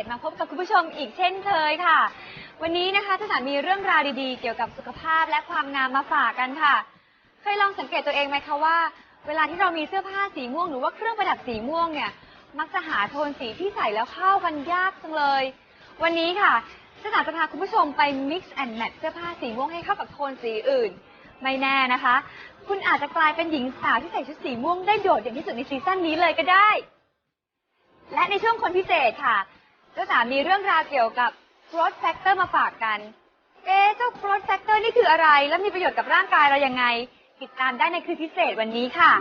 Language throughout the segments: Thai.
ษมาพบกับคุณผู้ชมอีกเช่นเคยค่ะ วันนี้นะคะข้าจ๋ามีเรื่องราวดีๆ เกี่ยวกับสุขภาพและความงามมาฝากกันค่ะ เคยลองสังเกตตัวเองไหมคะว่า เวลาที่เรามีเสื้อผ้าสีม่วงหรือว่าเครื่องประดับสีม่วงเนี่ยมักจะหาโทนสีที่ใส่แล้วเข้ากันยากจังเลย วันนี้ค่ะข้าจ๋าจะพาคุณผู้ชมไป mix and match เสื้อผ้าสีม่วงให้เข้ากับโทนสีอื่น ไม่แน่นะคะ คุณอาจจะกลายเป็นหญิงสาวที่ใส่ชุดสีม่วงได้โดดเด่นที่สุดในซีซั่นนี้เลยก็ได้และในช่วงคนพิเศษค่ะ จ้าสามีเรื่องราวเกี่ยวกับ growth factor มาฝากกัน เอ๊ะเจ้า growth factor นี่คืออะไร และมีประโยชน์กับร่างกายเรายังไง ติดตามได้ในคืนพิเศษวันนี้ค่ะ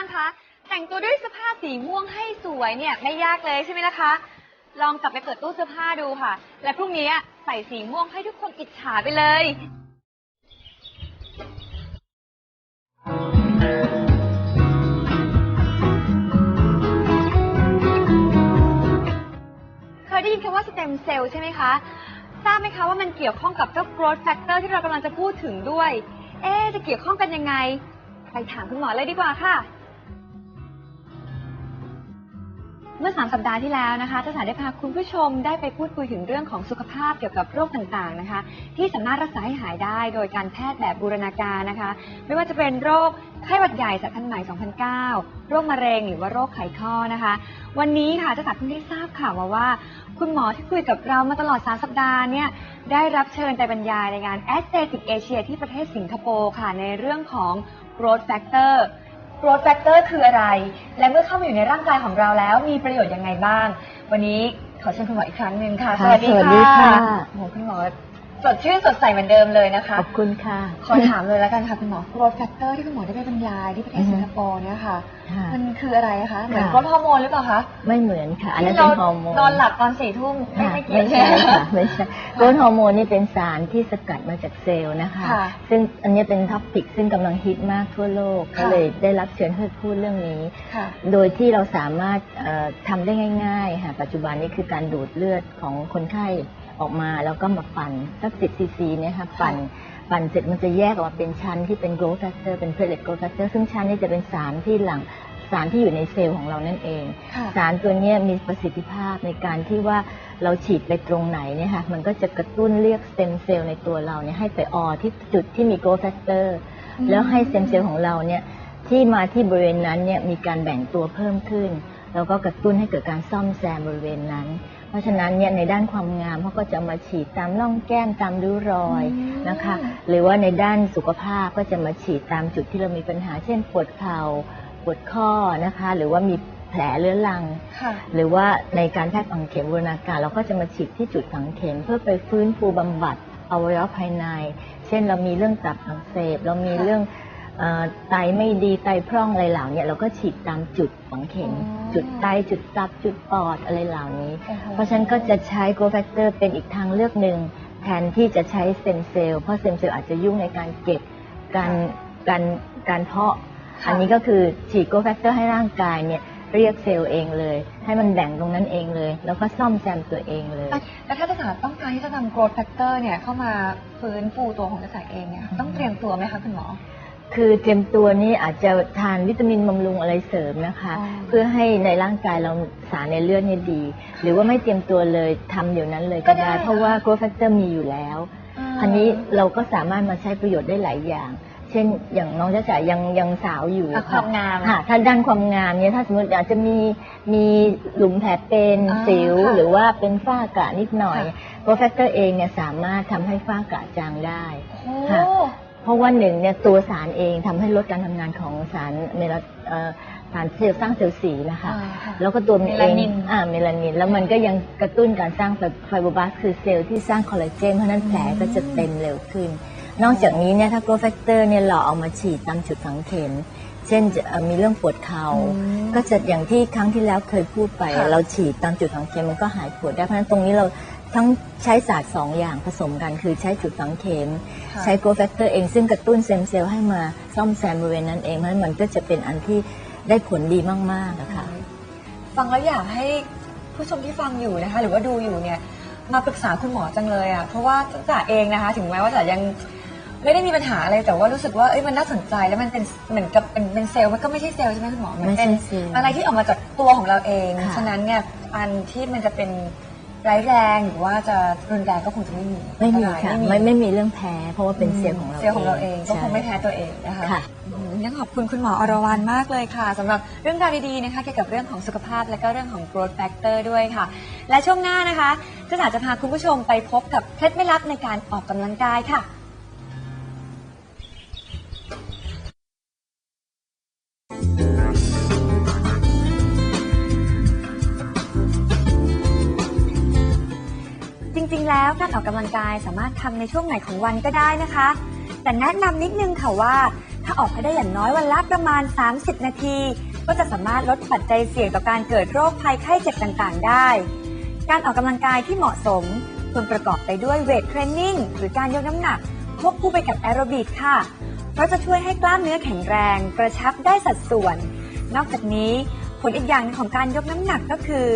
างคะ แต่งตัวด้วยเสื้อผ้าสีม่วงให้สวยเนี่ยไม่ยากเลยใช่ไหมล่ะคะ ลองกลับไปเปิดตู้เสื้อผ้าดูค่ะ และพรุ่งนี้ใส่สีม่วงให้ทุกคนอิจฉาไปเลย เคยได้ยินคำว่าสเต็มเซลล์ใช่ไหมคะ ทราบไหมคะว่ามันเกี่ยวข้องกับเจ้า growth factor ที่เรากำลังจะพูดถึงด้วย เอ๊ะจะเกี่ยวข้องกันยังไง ไปถามคุณหมอเลยดีกว่าค่ะ เมื่อสามสัปดาห์ที่แล้วนะคะจะสาได้พาคุณผู้ชมได้ไปพูดคุยถึงเรื่องของสุขภาพเกี่ยวกับโรคต่างๆนะคะ ที่สามารถรักษาให้หายได้โดยการแพทย์แบบบูรณาการนะคะ ไม่ว่าจะเป็นโรคไข้หวัดใหญ่สายพันธุ์ใหม่ 2009 โรคมะเร็งหรือว่าโรคไขข้อนะคะ วันนี้ค่ะจะสาเพิ่งได้ทราบข่าวมาว่า คุณหมอที่คุยกับเรามาตลอด 3 สัปดาห์เนี่ยได้รับเชิญไปบรรยายในงาน a s t h e t i c Asia ที่ประเทศสิงคโปร์ค่ะในเรื่องของ growth factor growth factor คืออะไร และเมื่อเข้ามาอยู่ในร่างกายของเราแล้ว มีประโยชน์ยังไงบ้าง วันนี้ขอเชิญคุณหมออีกครั้งหนึ่งค่ะ ค่ะสวัสดีค่ะ โอ้โหคุณหมอ สดชื่นสดใสเหมือนเดิมเลยนะคะ ขอบคุณค่ะ ขอถามเลยแล้วกันค่ะคุณหมอ growth factor ที่คุณหมอได้ไปบรรยายที่ประเทศสิงคโปร์เนี่ยค่ะ ค่ะมันคืออะไรคะ เหมือนค่ะ growth ฮอร์โมนหรือเปล่าคะไม่เหมือนค่ะ อันนั้นที่เป็นเราฮอร์โมนนอนหลับตอนสี่ทุ่มไม่ค่ะไม่เกี่ยวไม่ใช่ค่ะไม่ใช่โกรทฮอร์โมนนี่เป็นสารที่สกัดมาจากเซลล์นะคะ ค่ะซึ่งอันนี้เป็นท็อปิกซึ่งกำลังฮิตมากทั่วโลก ค่ะ ก็เลยได้รับเชิญให้พูดเรื่องนี้ ค่ะ โดยที่เราสามารถเอ่อทำได้ง่ายๆค่ะปัจจุบันนี้คือการดูดเลือดของคนไข้ ออกมาแล้วก็มาปั่นสักสิบซีซีเนี่ยค่ะปั่นปั่นเสร็จมันจะแยกออกมาเป็นชั้นที่เป็น growth factor เป็น platelet growth factor ซึ่งชั้นนี้จะเป็นสารที่หลังสารที่อยู่ในเซลล์ของเรานั่นเองค่ะสารตัวเนี้ยมีประสิทธิภาพในการที่ว่าเราฉีดไปตรงไหนเนี่ยค่ะมันก็จะกระตุ้นเรียกสเต็มเซลล์ในตัวเราเนี่ยให้ไปออที่จุดที่มี growth factor อืมแล้วให้สเต็มเซลล์ของเราเนี่ยที่มาที่บริเวณนั้นเนี่ยมีการแบ่งตัวเพิ่มขึ้น แล้วก็กระตุ้นให้เกิดการซ่อมแซมบริเวณนั้น เพราะฉะนั้นเนี่ยในด้านความงามเขาก็จะมาฉีดตามร่องแก้มตามริ้วรอยนะคะ หรือว่าในด้านสุขภาพก็จะมาฉีดตามจุดที่เรามีปัญหา เช่นปวดเข่าปวดข้อนะคะ หรือว่ามีแผลเรื้อรังค่ะหรือว่าในการแพทย์ฝังเข็มบูรณาการ เราก็จะมาฉีดที่จุดฝังเข็มเพื่อไปฟื้นฟูบำบัดอวัยวะภายใน เช่นเรามีเรื่องตับอักเสบ เรามีค่ะเรื่องเออ ไตไม่ดีไตพร่องอะไรเหล่าเนี้เราก็ฉีดตามจุดฝังเข็มอ๋อจุดไตจุดตับจุดปอดอะไรเหล่านี้โอ้โหเพราะฉะนั้นก็จะใช้ growth factor เป็นอีกทางเลือกหนึ่งแทนที่จะใช้สเต็มเซลล์เพราะสเต็มเซลล์อาจจะยุ่งในการเก็บการการการเพาะค่ะอันนี้ก็คือฉีด growth factor ให้ร่างกายเนี่ยเรียกเซลล์เองเลย ให้มันแบ่งตรงนั้นเองเลย แล้วก็ซ่อมแซมตัวเองเลย แล้วถ้าจะสารต้องการที่จะนำ growth factor เนี่ยเข้ามาฟื้นฟูตัวของกระสายเองเนี่ยต้องเตรียมตัวไหมคะคุณหมอ คือเตรียมตัวนี้อาจจะทานวิตามินบำรุงอะไรเสริมนะคะอ๋อเพื่อให้ในร่างกายเราสารในเลือดเนี่ยดี หรือว่าไม่เตรียมตัวเลยทำเดี๋ยวนั้นเลยก็ได้ เพราะว่า growth factor มีอยู่แล้วอันนี้เราก็สามารถมาใช้ประโยชน์ได้หลายอย่าง เช่นอย่างน้องจ้าจ๋ายังยังสาวอยู่อะความงามค่ะถ้าด้านความงามเนี่ยถ้าสมมติอาจจะมีมีหลุมแผลเป็นอ่าสิวค่ะหรือว่าเป็นฝ้ากระนิดหน่อยค่ะโปรแฟกเตอร์เองเนี่ยสามารถทำให้ฝ้ากระจางได้โอ้ค่ะ เพราะว่าหนึ่งเนี่ยตัวสารเองทำให้ลดการทำงานของสารเมลาเอ่อสารเซลล์สร้างเซลล์สีนะคะอ่าค่ะแล้วก็ตัวมันเมเอลางนินอ่าเมลานิน แล้วมันก็ยังกระตุ้นการสร้างไฟโบบลาสต์คือเซลล์ที่สร้างคอลลาเจนเพราะฉะนั้นแผลก็จะเต็มเร็วขึ้น นอกจากนี้เนี่ยถ้า growth factor เนี่ยเราเอามาฉีดตามจุดฝังเข็มเช่นจะเอ่อมีเรื่องปวดเข่าอืมก็จะอย่างที่ครั้งที่แล้วเคยพูดไปค่ะเราฉีดตามจุดฝังเข็มมันก็หายปวดได้เพราะฉะนั้นตรงนี้เรา ทั้งใช้ศาสตร์สองอย่างผสมกันคือใช้จุดฝังเข็มค่ะใช้ growth factor เองซึ่งกระตุ้นเซมเซลล์ให้มาซ่อมแซมบริเวณนั้นเองเพราะฉะนั้นมันก็จะเป็นอันที่ได้ผลดีมากๆนะคะฟังแล้วอยากให้ผู้ชมที่ฟังอยู่นะคะ หรือว่าดูอยู่เนี่ยมาปรึกษาคุณหมอจังเลยอะเพราะว่าจ๋าเองนะคะ ถึงแม้ว่าจ๋ายังไม่ได้มีปัญหาอะไรแต่ว่ารู้สึกว่าเอ้ยมันน่าสนใจแล้วมันเป็นเหมือนกับเป็นเป็นเซลล์มันก็ไม่ใช่เซลล์ใช่ไหมคุณหมอมันเป็นไม่ใช่เซลล์อะไรที่ออกมาจากตัวของเราเองค่ะฉะนั้นเนี่ยอันที่มันจะเป็น ร้ายแรงหรือว่าจะรุนแรงก็คงจะไม่มีไม่มีอันตรายค่ะไม่ไม่มีเรื่องแพ้ เพราะว่าเป็นเซลล์ของเราเซลล์ของเราเองก็คงไม่ใช่แพ้ตัวเองนะคะค่ะอืมยังขอบคุณคุณหมออรวรรณมากเลยค่ะสำหรับเรื่องราวดีๆนะคะเกี่ยวกับเรื่องของสุขภาพและก็เรื่องของ growth factor ด้วยค่ะ และช่วงหน้านะคะจะสาจะพาคุณผู้ชมไปพบกับเคล็ดไม่ลับในการออกกำลังกายค่ะ ริง ๆ แล้วการออกกำลังกายสามารถทำในช่วงไหนของวันก็ได้นะคะ แต่แนะนำนิดนึงค่ะว่า ถ้าออกไปได้อย่างน้อยวันละประมาณ 30 นาที ก็จะสามารถลดปัจจัยเสี่ยงต่อการเกิดโรคภัยไข้เจ็บต่างๆ ได้ การออกกำลังกายที่เหมาะสมควรประกอบไปด้วยเวทเทรนนิ่งหรือการยกน้ำหนักควบคู่ไปกับแอโรบิกค่ะ เพราะจะช่วยให้กล้ามเนื้อแข็งแรง กระชับได้สัดส่วน นอกจากนี้ผลอีกอย่างหนึ่งของการยกน้ำหนักก็คือ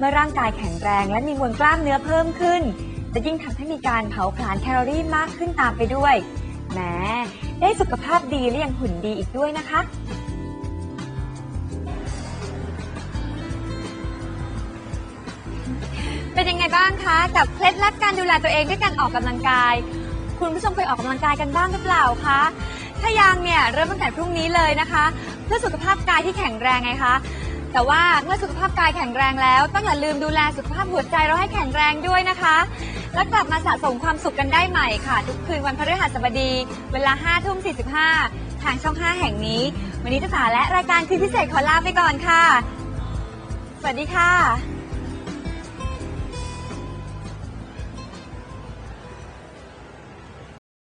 เมื่อร่างกายแข็งแรงและมีมวลกล้ามเนื้อเพิ่มขึ้น จะยิ่งทำให้มีการเผาผลาญแคลอรี่มากขึ้นตามไปด้วยแหมได้สุขภาพดีและยังหุ่นดีอีกด้วยนะคะ เป็นยังไงบ้างคะกับเคล็ดลับการดูแลตัวเองด้วยการออกกำลังกาย คุณผู้ชมเคยออกกำลังกายกันบ้างหรือเปล่าคะถ้ายังเนี่ยเริ่มตั้งแต่พรุ่งนี้เลยนะคะ เพื่อสุขภาพกายที่แข็งแรงไงคะ แต่ว่าเมื่อสุขภาพกายแข็งแรงแล้วต้องอย่าลืมดูแลสุขภาพหัวใจเราให้แข็งแรงด้วยนะคะ แล้วกลับมาสะสมความสุขกันได้ใหม่ค่ะ ทุกคืนวันพฤหัสบดี เวลา5ทุ่ม45 ทางช่อง 5 แห่งนี้ วันนี้จะสาและรายการคืนพิเศษขอลาไปก่อนค่ะ สวัสดีค่ะ